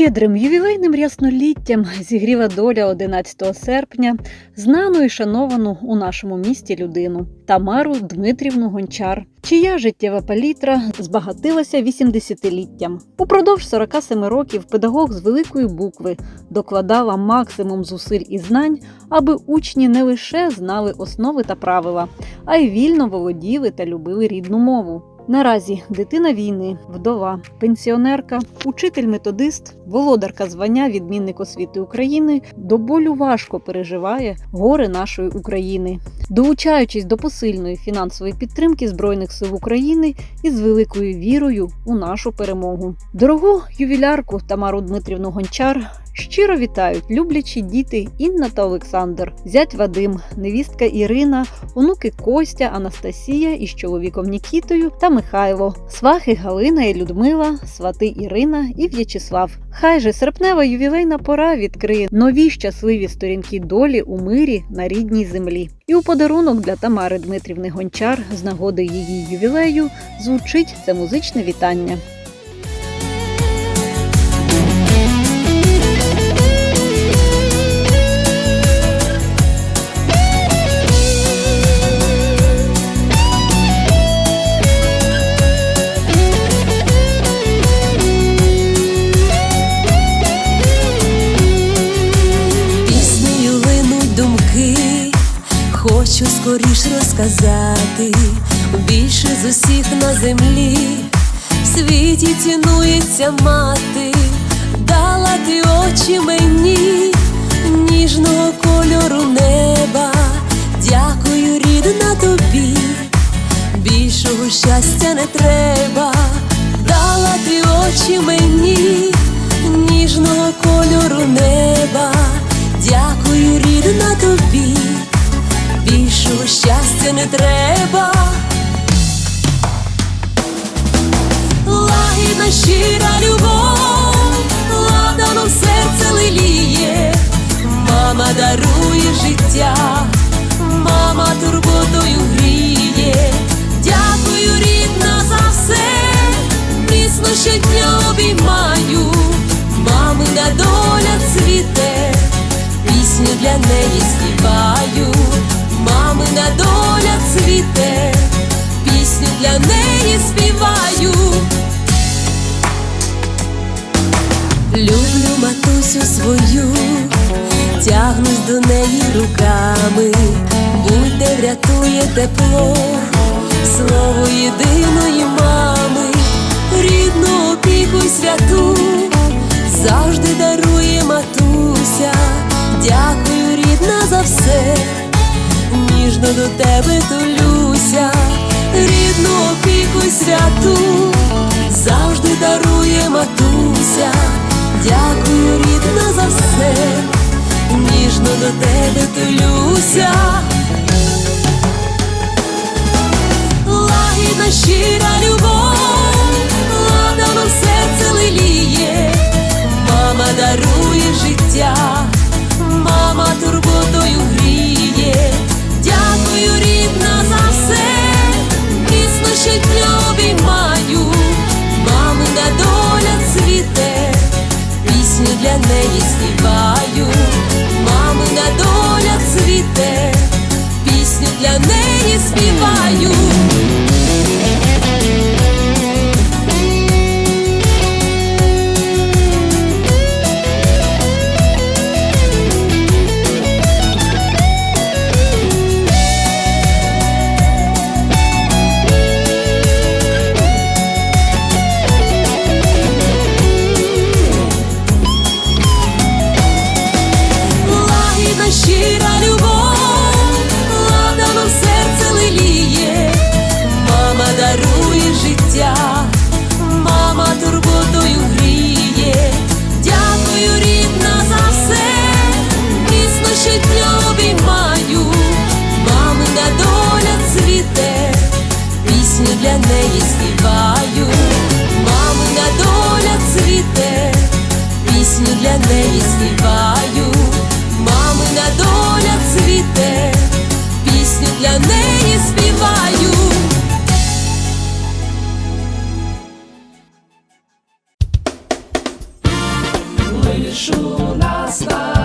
Щедрим ювілейним рясноліттям зігріва доля 11 серпня знану і шановану у нашому місті людину Тамару Дмитрівну Гончар, чия життєва палітра збагатилася 80-літтям. Упродовж 47 років педагог з великої букви докладала максимум зусиль і знань, аби учні не лише знали основи та правила, а й вільно володіли та любили рідну мову. Наразі дитина війни, вдова, пенсіонерка, учитель-методист, володарка звання відмінник освіти України до болю важко переживає горе нашої України, долучаючись до посильної фінансової підтримки Збройних сил України із великою вірою у нашу перемогу. Дорогу ювілярку Тамару Дмитрівну Гончар щиро вітають люблячі діти Інна та Олександр, зять Вадим, невістка Ірина, онуки Костя, Анастасія із чоловіком Нікітою та Михайло, свахи Галина і Людмила, свати Ірина і В'ячеслав. Хай же серпнева ювілейна пора відкриє нові щасливі сторінки долі у мирі на рідній землі. І у подарунок для Тамари Дмитрівни Гончар з нагоди її ювілею звучить це музичне вітання. Хочу скоріш розказати, більше з усіх на землі, в світі цінується мати, дала ти очі мені, ніжного кольору неба, дякую, рідна тобі, більшого щастя не треба, дала ти очі мені, ніжного кольору неба, життя, мама турботою гріє, дякую, рідна, за все, міцно щодня обіймаю, мамина доля цвіте, пісню для неї співаю, мамина доля цвіте, пісню для неї співаю. Люблю матусю свою, тягнусь до неї руками, будь-де врятує тепло, слово єдиної мами, рідну опіку святу, завжди дарує матуся, дякую, рідна, за все, ніжно до тебе тулюся, рідну опіку святу, завжди дарує матуся, дякую, рідна, лиш у нас на